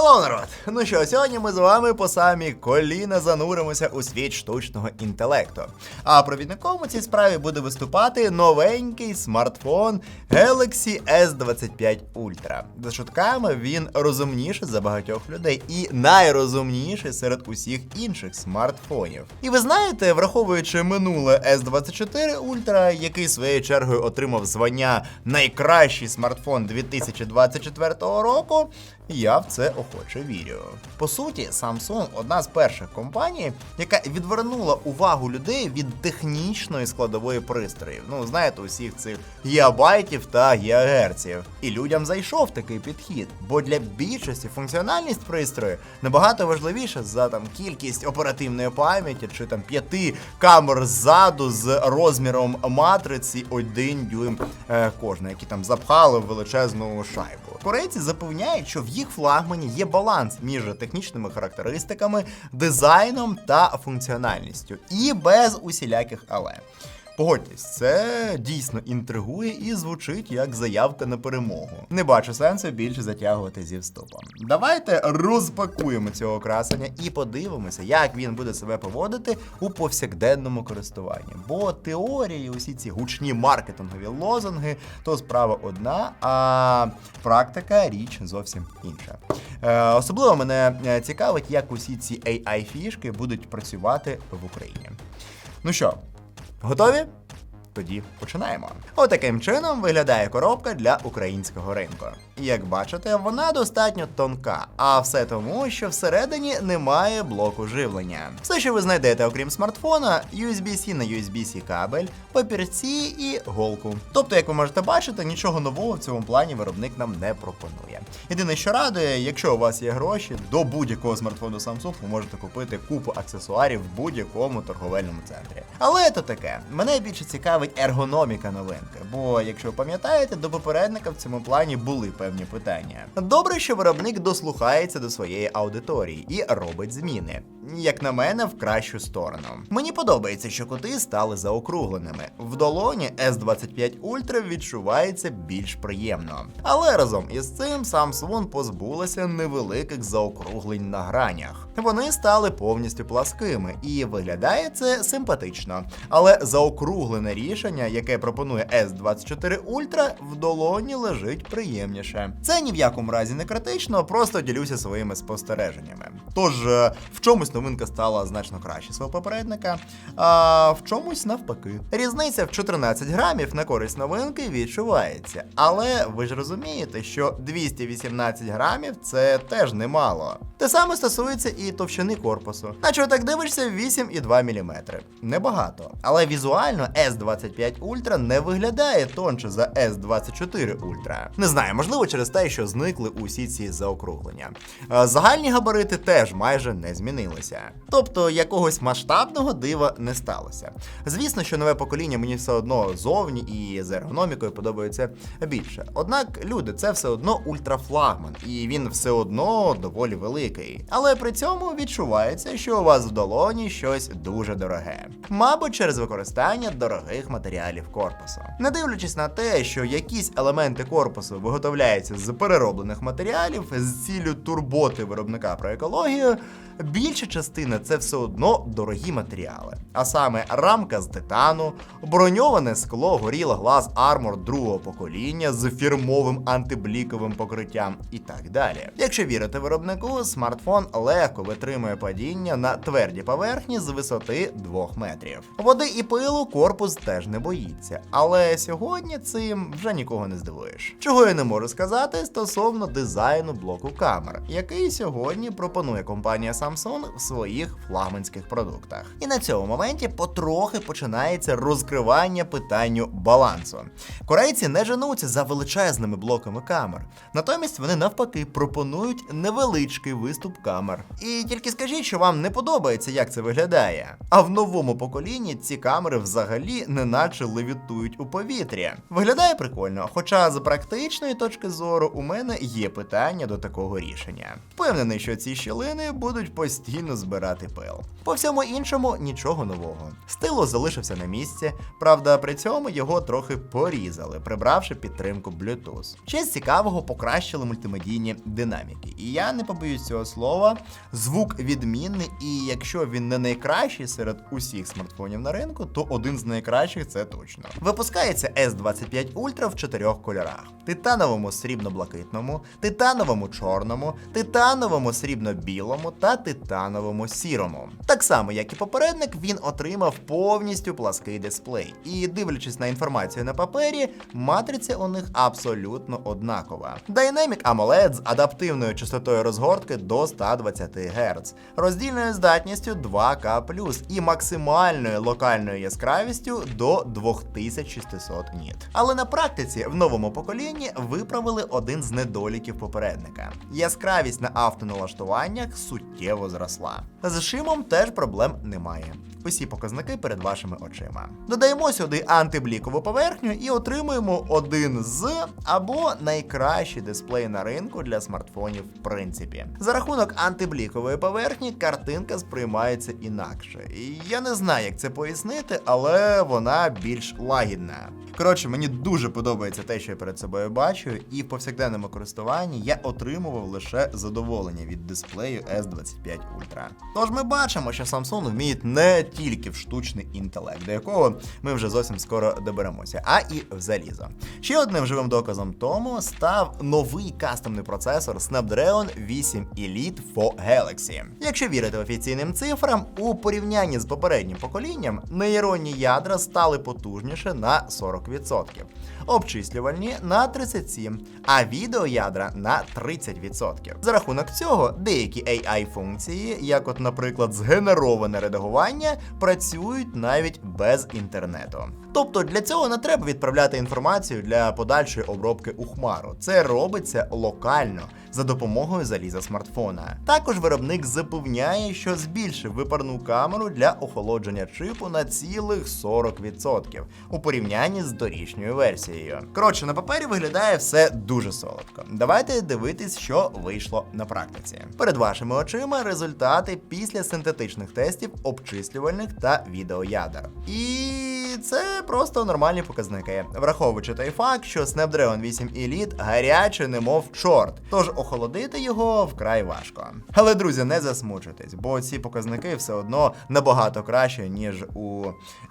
Хелло, народ! Ну що, сьогодні ми з вами по самі коліна зануримося у світ штучного інтелекту. А провідником у цій справі буде виступати новенький смартфон Galaxy S25 Ultra. За шутками він розумніший за багатьох людей і найрозумніший серед усіх інших смартфонів. І ви знаєте, враховуючи минуле S24 Ultra, який своєю чергою отримав звання найкращий смартфон 2024 року, я в це охоче вірю. По суті, Samsung одна з перших компаній, яка відвернула увагу людей від технічної складової пристроїв. Ну, знаєте, усіх цих гігабайтів та гігагерців. І людям зайшов такий підхід, бо для більшості функціональність пристрою набагато важливіша за там кількість оперативної пам'яті чи там п'яти камер ззаду з розміром матриці 1 дюйм е, кожна, які там запхали в величезну шайбу. Корейці запевняють, що в їх флагмані є баланс між технічними характеристиками, дизайном та функціональністю, і без усіляких але. Погодьтесь, це дійсно інтригує і звучить як заявка на перемогу. Не бачу сенсу більше затягувати зі вступом. Давайте розпакуємо цього красення і подивимося, як він буде себе поводити у повсякденному користуванні. Бо теорії, усі ці гучні маркетингові лозунги, то справа одна, а практика річ зовсім інша. Е, особливо мене е, цікавить, як усі ці AI-фішки будуть працювати в Україні. Ну що, Готові? Тоді починаємо. Отаким чином виглядає коробка для українського ринку. Як бачите, вона достатньо тонка, а все тому, що всередині немає блоку живлення. Все, що ви знайдете, окрім смартфона, USB-C на USB-C кабель, папірці і голку. Тобто, як ви можете бачити, нічого нового в цьому плані виробник нам не пропонує. Єдине, що радує, якщо у вас є гроші, до будь-якого смартфону Samsung ви можете купити купу аксесуарів в будь-якому торговельному центрі. Але то таке, мене більше цікавить ергономіка новинки, бо якщо ви пам'ятаєте, до попередника в цьому плані були певні питання. Добре, що виробник дослухається до своєї аудиторії і робить зміни. Як на мене, в кращу сторону. Мені подобається, що кути стали заокругленими. В долоні S25 Ultra відчувається більш приємно. Але разом із цим Samsung позбулася невеликих заокруглень на гранях. Вони стали повністю пласкими, і виглядає це симпатично. Але заокруглене рішення, яке пропонує S24 Ultra, в долоні лежить приємніше. Це ні в якому разі не критично, просто ділюся своїми спостереженнями. Тож е, в чомусь новинка стала значно краще свого попередника, а в чомусь навпаки. Різниця в 14 грамів на користь новинки відчувається. Але ви ж розумієте, що 218 грамів це теж немало. Те саме стосується і товщини корпусу. Наче так дивишся 8,2 мм. Небагато. Але візуально S25 Ultra не виглядає тонше за S24 Ultra. Не знаю, можливо, через те, що зникли усі ці заокруглення. Е, Загальні габарити теж майже не змінилися. Тобто якогось масштабного дива не сталося. Звісно, що нове покоління мені все одно зовні і з ергономікою подобається більше. Однак, люди, це все одно ультрафлагман, і він все одно доволі великий. Але при цьому відчувається, що у вас в долоні щось дуже дороге. Мабуть, через використання дорогих матеріалів корпусу. Не дивлячись на те, що якісь елементи корпусу виготовляються з перероблених матеріалів з ціллю турботи виробника про екологію. Більша частина це все одно дорогі матеріали, а саме рамка з титану, броньоване скло горіла глаз Armor другого покоління з фірмовим антибліковим покриттям і так далі. Якщо вірити виробнику, смартфон легко витримує падіння на тверді поверхні з висоти 2 метрів. Води і пилу корпус теж не боїться, але сьогодні цим вже нікого не здивуєш. Чого я не можу сказати стосовно дизайну блоку камер, який сьогодні пропонує компанія Samsung в своїх флагманських продуктах. І на цьому моменті потрохи починається розкривання питанню балансу. Корейці не женуться за величезними блоками камер. Натомість вони навпаки пропонують невеличкий виступ камер. І тільки скажіть, що вам не подобається, як це виглядає. А в новому поколінні ці камери взагалі неначе левітують у повітрі. Виглядає прикольно, хоча з практичної точки зору у мене є питання до такого рішення. Впевнений, що ці щілини будуть постійно постійно збирати пил. По всьому іншому нічого нового. Стилус залишився на місці, правда, при цьому його трохи порізали, прибравши підтримку Bluetooth. Ще з цікавого покращили мультимедійні динаміки. І я не побоюсь цього слова. Звук відмінний, і якщо він не найкращий серед усіх смартфонів на ринку, то один з найкращих це точно. Випускається S25 Ultra в чотирьох кольорах: титановому срібно-блакитному, титановому чорному, титановому срібно-білому та титановому сірому. Так само, як і попередник, він отримав повністю плаский дисплей. І дивлячись на інформацію на папері, матриця у них абсолютно однакова. Dynamic AMOLED з адаптивною частотою розгортки до 120 Гц, роздільною здатністю 2К+, і максимальною локальною яскравістю до 2600 ніт. Але на практиці в новому поколінні виправили один з недоліків попередника. Яскравість на автоналаштуваннях суттєво зросла. З шимом теж проблем немає. Усі показники перед вашими очима. Додаємо сюди антиблікову поверхню і отримуємо один з або найкращий дисплей на ринку для смартфонів, в принципі. За рахунок антиблікової поверхні картинка сприймається інакше. Я не знаю, як це пояснити, але вона більш лагідна. Коротше, мені дуже подобається те, що я перед собою бачу, і в повсякденному користуванні я отримував лише задоволення від дисплею S25 Ultra. Тож ми бачимо, що Samsung вміють не тільки в штучний інтелект, до якого ми вже зовсім скоро доберемося, а і в залізо. Ще одним живим доказом тому став новий кастомний процесор Snapdragon 8 Elite for Galaxy. Якщо вірити офіційним цифрам, у порівнянні з попереднім поколінням нейронні ядра стали потужніше на 40%, 40% обчислювальні на 37%, а відеоядра на 30%. За рахунок цього деякі AI-функції, як от, наприклад, згенероване редагування, працюють навіть без інтернету. Тобто для цього не треба відправляти інформацію для подальшої обробки у хмару. Це робиться локально за допомогою заліза смартфона. Також виробник запевняє, що збільшив випарну камеру для охолодження чипу на цілих 40% у порівнянні з торічньою версією. Коротше, на папері виглядає все дуже солодко. Давайте дивитись, що вийшло на практиці. Перед вашими очима результати після синтетичних тестів обчислювальних та відеоядер. І це просто нормальні показники, враховуючи той факт, що Snapdragon 8 Elite гарячий, немов чорт, тож охолодити його вкрай важко. Але друзі, не засмучуйтесь, бо ці показники все одно набагато краще, ніж у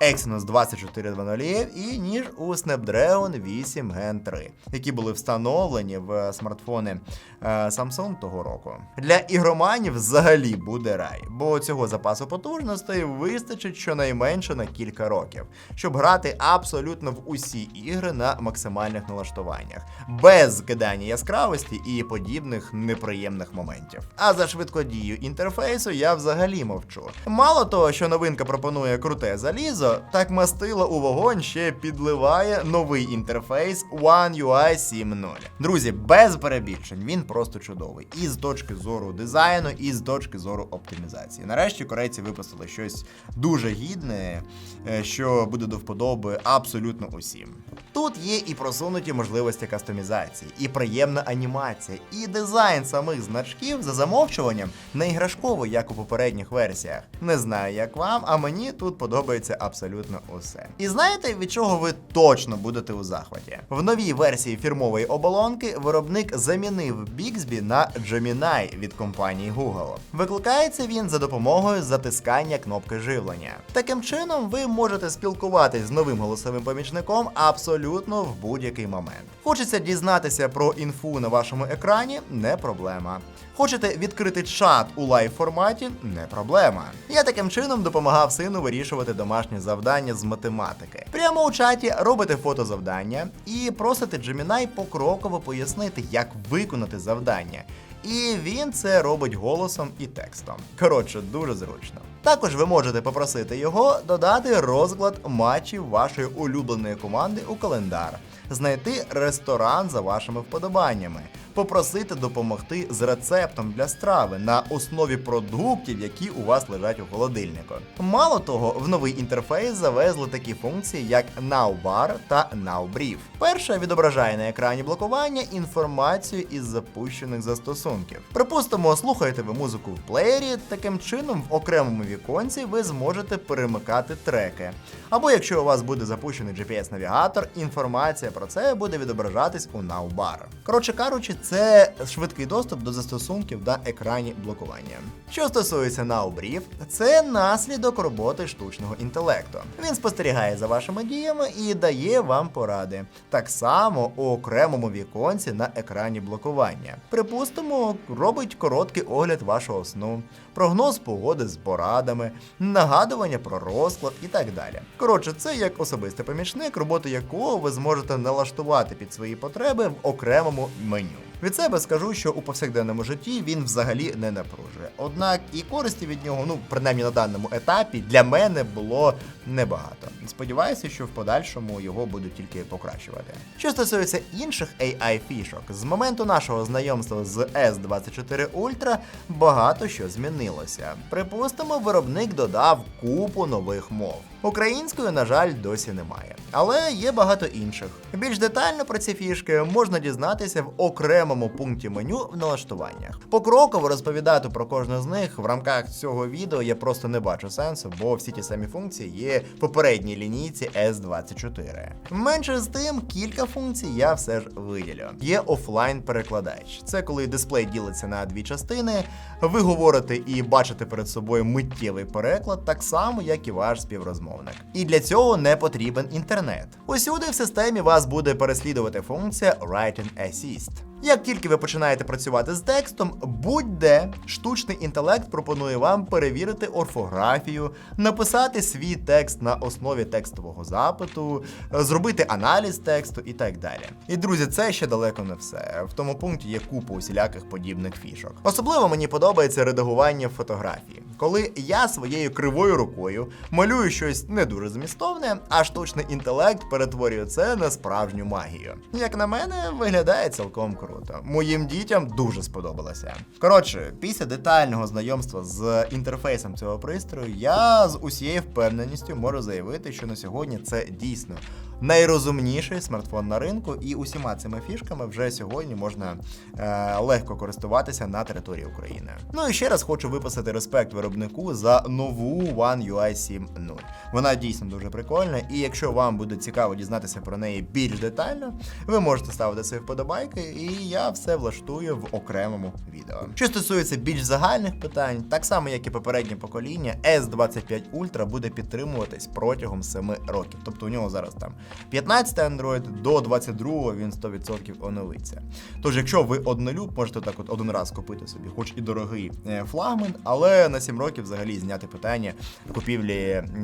Exynos 2400 і ніж у Snapdragon 8 Gen 3, які були встановлені в смартфони е, Samsung того року. Для ігроманів взагалі буде рай, бо цього запасу потужностей вистачить щонайменше на кілька років, щоб грати абсолютно в усі ігри на максимальних налаштуваннях, без скидання яскравості і подібних неприємних моментів. А за швидкодію інтерфейсу я взагалі мовчу. Мало того, що новинка пропонує круте залізо, так мастило у вогонь ще підливає новий інтерфейс One UI 7.0. Друзі, без перебільшень, він просто чудовий. І з точки зору дизайну, і з точки зору оптимізації. Нарешті корейці випустили щось дуже гідне, е, що буде до вподоби абсолютно усім. Тут є і просунуті можливості кастомізації, і приємна анімація, і дизайн самих значків за замовчуванням не іграшковий, як у попередніх версіях. Не знаю, як вам, а мені тут подобається абсолютно усе. І знаєте, від чого ви точно будете у захваті? В новій версії фірмової оболонки виробник замінив Bixby на Gemini від компанії Google. Викликається він за допомогою затискання кнопки живлення. Таким чином, ви можете спілкуватись з новим голосовим помічником абсолютно в будь-який момент. Хочеться дізнатися про інфу на вашому екрані не проблема. Хочете відкрити чат у лайв форматі не проблема. Я таким чином допомагав сину вирішувати домашні завдання з математики. Прямо у чаті робите фото завдання і просите Gemini покроково пояснити, як виконати завдання. І він це робить голосом і текстом. Коротше, дуже зручно. Також ви можете попросити його додати розклад матчів вашої улюбленої команди у календар, знайти ресторан за вашими вподобаннями, попросити допомогти з рецептом для страви на основі продуктів, які у вас лежать у холодильнику. Мало того, в новий інтерфейс завезли такі функції, як Now Bar та Now Brief. Перша відображає на екрані блокування інформацію із запущених застосунків. Припустимо, слухаєте ви музику в плеєрі, таким чином в окремому віконці ви зможете перемикати треки. Або якщо у вас буде запущений GPS-навігатор, інформація про це буде відображатись у Nowbar. Коротше кажучи, це швидкий доступ до застосунків на екрані блокування. Що стосується NowBrief, це наслідок роботи штучного інтелекту. Він спостерігає за вашими діями і дає вам поради. Так само у окремому віконці на екрані блокування. Припустимо, робить короткий огляд вашого сну, прогноз погоди з порадами, нагадування про розклад і так далі. Коротше, це як особистий помічник, роботу якого ви зможете налаштувати під свої потреби в окремому меню. Від себе скажу, що у повсякденному житті він взагалі не напружує. Однак і користі від нього, ну принаймні на даному етапі, для мене було небагато. Сподіваюся, що в подальшому його будуть тільки покращувати. Що стосується інших AI фішок, з моменту нашого знайомства з S24 Ultra багато що змінилося. Припустимо, виробник додав купу нових мов. Української, на жаль, досі немає, але є багато інших. Більш детально про ці фішки можна дізнатися в окремому пункті меню в налаштуваннях. Покроково розповідати про кожну з них в рамках цього відео я просто не бачу сенсу, бо всі ті самі функції є в попередній лінійці S24. Менше з тим, кілька функцій я все ж виділю. Є офлайн перекладач. Це коли дисплей ділиться на дві частини. Ви говорите і бачите перед собою миттєвий переклад, так само, як і ваш співрозмовник. І для цього не потрібен інтернет. Усюди в системі вас буде переслідувати функція Writing Assist. Як тільки ви починаєте працювати з текстом, будь-де штучний інтелект пропонує вам перевірити орфографію, написати свій текст на основі текстового запиту, зробити аналіз тексту і так далі. І друзі, це ще далеко не все. В тому пункті є купа усіляких подібних фішок. Особливо мені подобається редагування фотографії, коли я своєю кривою рукою малюю щось не дуже змістовне, а штучний інтелект перетворює це на справжню магію. Як на мене, виглядає цілком круто. Моїм дітям дуже сподобалося. Коротше, після детального знайомства з інтерфейсом цього пристрою, я з усією впевненістю можу заявити, що на сьогодні це дійсно найрозумніший смартфон на ринку, і усіма цими фішками вже сьогодні можна е, легко користуватися на території України. Ну і ще раз хочу виписати респект виробнику за нову One UI 7.0. Вона дійсно дуже прикольна, і якщо вам буде цікаво дізнатися про неї більш детально, ви можете ставити свої вподобайки, і я все влаштую в окремому відео. Що стосується більш загальних питань, так само як і попереднє покоління, S25 Ultra буде підтримуватись протягом 7 років. Тобто у нього зараз там 15 Android, до 22 він 100% оновиться. Тож, якщо ви однолюб, можете так от один раз купити собі, хоч і дорогий е, флагман, але на 7 років взагалі зняти питання купівлі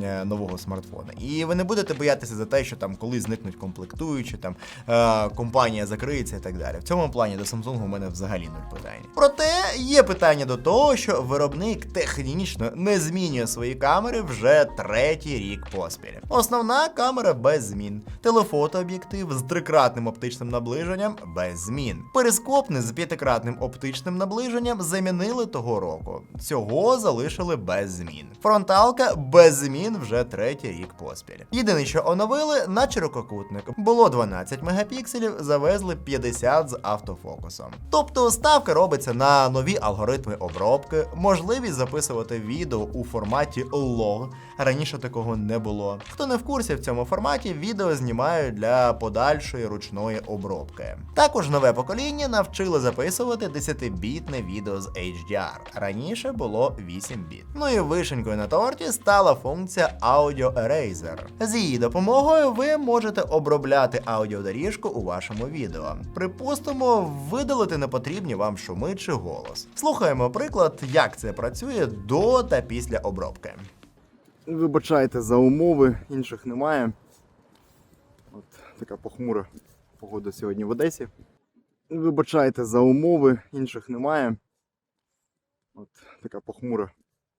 е, нового смартфона. І ви не будете боятися за те, що там коли зникнуть комплектуючі, там е, компанія закриється і так далі. В цьому плані до Samsung у мене взагалі нуль питань. Проте є питання до того, що виробник технічно не змінює свої камери вже третій рік поспіль. Основна камера без змін, телефотооб'єктив з трикратним оптичним наближенням без змін. Перископний з п'ятикратним оптичним наближенням замінили того року. Цього залишили без змін. Фронталка без змін вже третій рік поспіль. Єдине, що оновили на ширококутник. Було 12 мегапікселів, завезли 50 з автофокусом. Тобто ставка робиться на нові алгоритми обробки, можливість записувати відео у форматі LOG. Раніше такого не було. Хто не в курсі в цьому форматі, відео знімають для подальшої ручної обробки. Також нове покоління навчило записувати 10-бітне відео з HDR. Раніше було 8 біт. Ну і вишенькою на торті стала функція Audio Eraser. З її допомогою ви можете обробляти аудіодоріжку у вашому відео. Припустимо, видалити непотрібні вам шуми чи голос. Слухаємо приклад, як це працює до та після обробки. Вибачайте за умови, інших немає. От така похмура погода сьогодні в Одесі. Вибачайте за умови, інших немає. От така похмура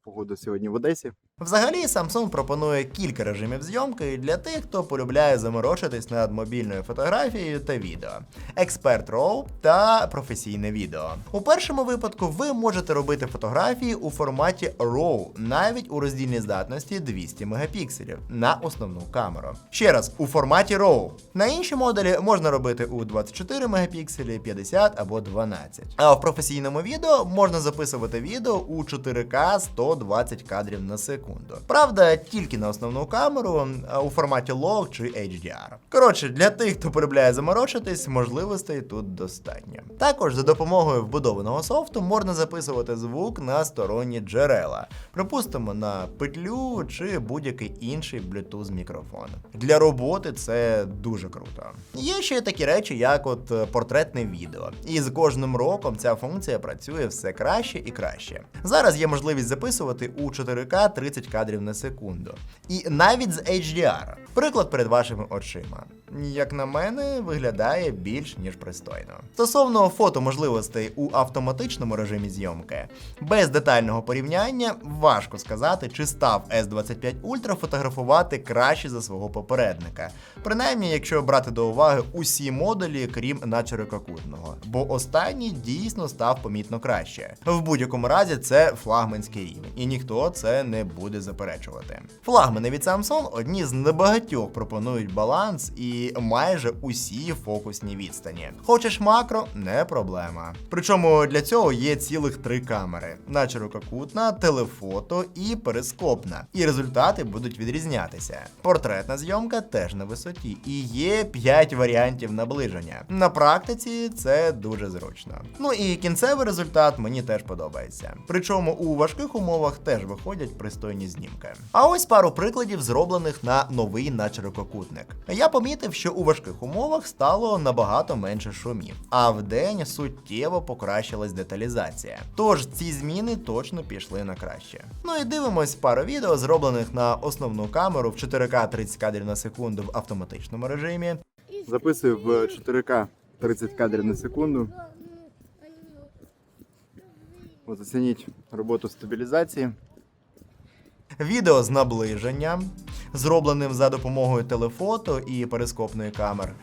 Погода сьогодні в Одесі. Взагалі, Samsung пропонує кілька режимів зйомки для тих, хто полюбляє заморочитись над мобільною фотографією та відео: Expert RAW та професійне відео. У першому випадку ви можете робити фотографії у форматі RAW, навіть у роздільній здатності 200 мегапікселів на основну камеру. Ще раз, у форматі RAW. На інші моделі можна робити у 24 мегапікселі, 50 або 12. А в професійному відео можна записувати відео у 4К 120 кадрів на секунду. Правда, тільки на основну камеру у форматі LAW чи HDR. Коротше, для тих, хто полюбляє заморочитись, можливостей тут достатньо. Також за допомогою вбудованого софту можна записувати звук на сторонні джерела, припустимо на петлю чи будь-який інший Bluetooth мікрофон. Для роботи це дуже круто. Є ще такі речі, як от е, портретне відео. І з кожним роком ця функція працює все краще і краще. Зараз є можливість записувати у 4К 30 кадрів на секунду. І навіть з HDR. Приклад перед вашими очима. Як на мене, виглядає більш ніж пристойно. Стосовно фотоможливостей у автоматичному режимі зйомки, без детального порівняння важко сказати, чи став S25 Ultra фотографувати краще за свого попередника. Принаймні, якщо брати до уваги усі модулі, крім начерококутного, бо останній дійсно став помітно краще. В будь-якому разі це флагманський рівень, і ніхто це не буде заперечувати. Флагмани від Samsung одні з небагатьох пропонують баланс і майже усі фокусні відстані. Хочеш макро, не проблема. Причому для цього є цілих три камери: начерококутна, телефото і перископна. І результати будуть відрізнятися. Портретна зйомка теж на висоті, і є 5 варіантів наближення. На практиці це дуже зручно. Ну і кінцевий результат мені теж подобається. Причому у важких умовах теж виходять пристойні знімки. А ось пару прикладів, зроблених на новий начерококутник. Я помітив, що у важких умовах стало набагато менше шумів, а вдень суттєво покращилась деталізація. Тож ці зміни точно пішли на краще. Ну і дивимось пару відео, зроблених на основну камеру в 4К 30 кадрів на секунду в автоматичному режимі. Записую в 4К 30 кадрів на секунду. Оцініть роботу стабілізації. Відео з наближенням, зробленим за допомогою телефото і перископної камер.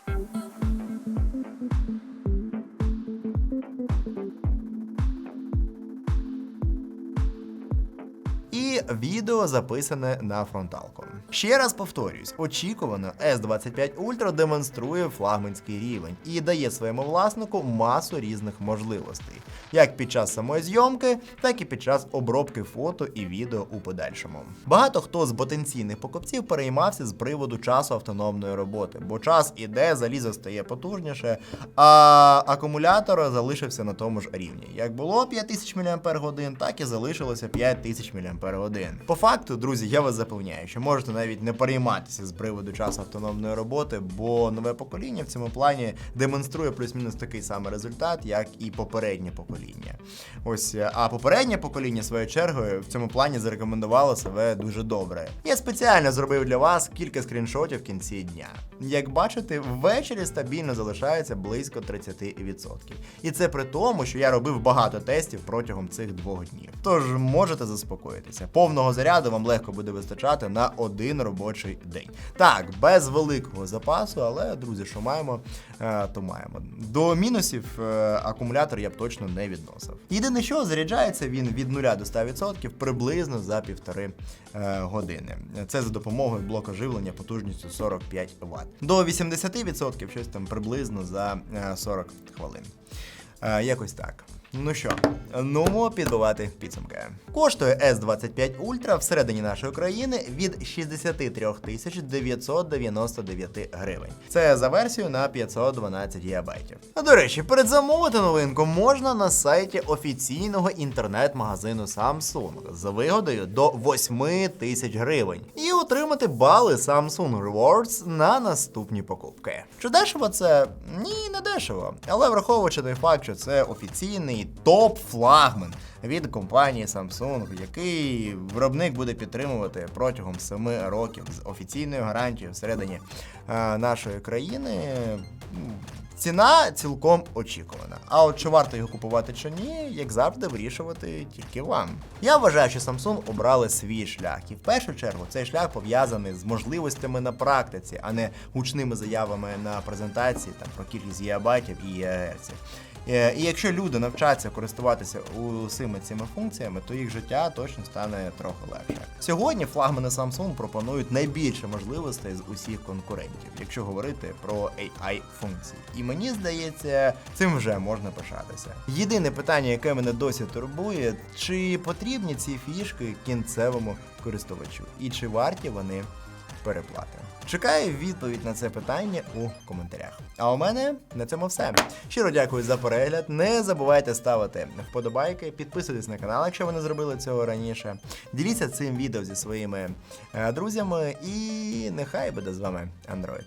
Відео записане на фронталку. Ще раз повторюсь, очікувано S25 Ultra демонструє флагманський рівень і дає своєму власнику масу різних можливостей, як під час самої зйомки, так і під час обробки фото і відео у подальшому. Багато хто з потенційних покупців переймався з приводу часу автономної роботи, бо час іде, залізо стає потужніше, а акумулятор залишився на тому ж рівні. Як було 5000 мАч, так і залишилося 5000 мАч. По факту, друзі, я вас запевняю, що можете навіть не перейматися з приводу часу автономної роботи, бо нове покоління в цьому плані демонструє плюс-мінус такий самий результат, як і попереднє покоління. Ось, а попереднє покоління, своєю чергою, в цьому плані зарекомендувало себе дуже добре. Я спеціально зробив для вас кілька скріншотів в кінці дня. Як бачите, ввечері стабільно залишається близько 30%. І це при тому, що я робив багато тестів протягом цих двох днів. Тож можете заспокоїтися. Повного заряду вам легко буде вистачати на один робочий день. Так, без великого запасу, але друзі, що маємо, е, то маємо. До мінусів е, акумулятор я б точно не відносив. Єдине, що заряджається він від 0 до 100% приблизно за півтори е, години. Це за допомогою блока живлення потужністю 45 Вт. До 80% щось там приблизно за е, 40 хвилин. Якось так. Ну що, нумо підбивати підсумки. Коштує S25 Ultra всередині нашої країни від 63 тисяч 999 гривень. Це за версію на 512 ГБ. До речі, передзамовити новинку можна на сайті офіційного інтернет-магазину Samsung з вигодою до 8 тисяч гривень і отримати бали Samsung Rewards на наступні покупки. Чи дешево це? Ні, не дешево. Але враховуючи той факт, що це офіційний топ-флагман від компанії Samsung, який виробник буде підтримувати протягом 7 років з офіційною гарантією всередині е, нашої країни. ціна цілком очікувана. А от чи варто його купувати чи ні, як завжди, вирішувати тільки вам. Я вважаю, що Samsung обрали свій шлях, і в першу чергу цей шлях пов'язаний з можливостями на практиці, а не гучними заявами на презентації там про кількість гігабайтів і ГГц. Е, І якщо люди навчаться користуватися усіми цими функціями, то їх життя точно стане трохи легше. Сьогодні флагмани Samsung пропонують найбільше можливостей з усіх конкурентів, якщо говорити про AI функції. І мені здається, цим вже можна пишатися. Єдине питання, яке мене досі турбує, чи потрібні ці фішки кінцевому користувачу, і чи варті вони переплати? Чекаю відповідь на це питання у коментарях. А у мене на цьому все. Щиро дякую за перегляд. Не забувайте ставити вподобайки, підписуйтесь на канал, якщо ви не зробили цього раніше. Діліться цим відео зі своїми е, друзями, і нехай буде з вами Android.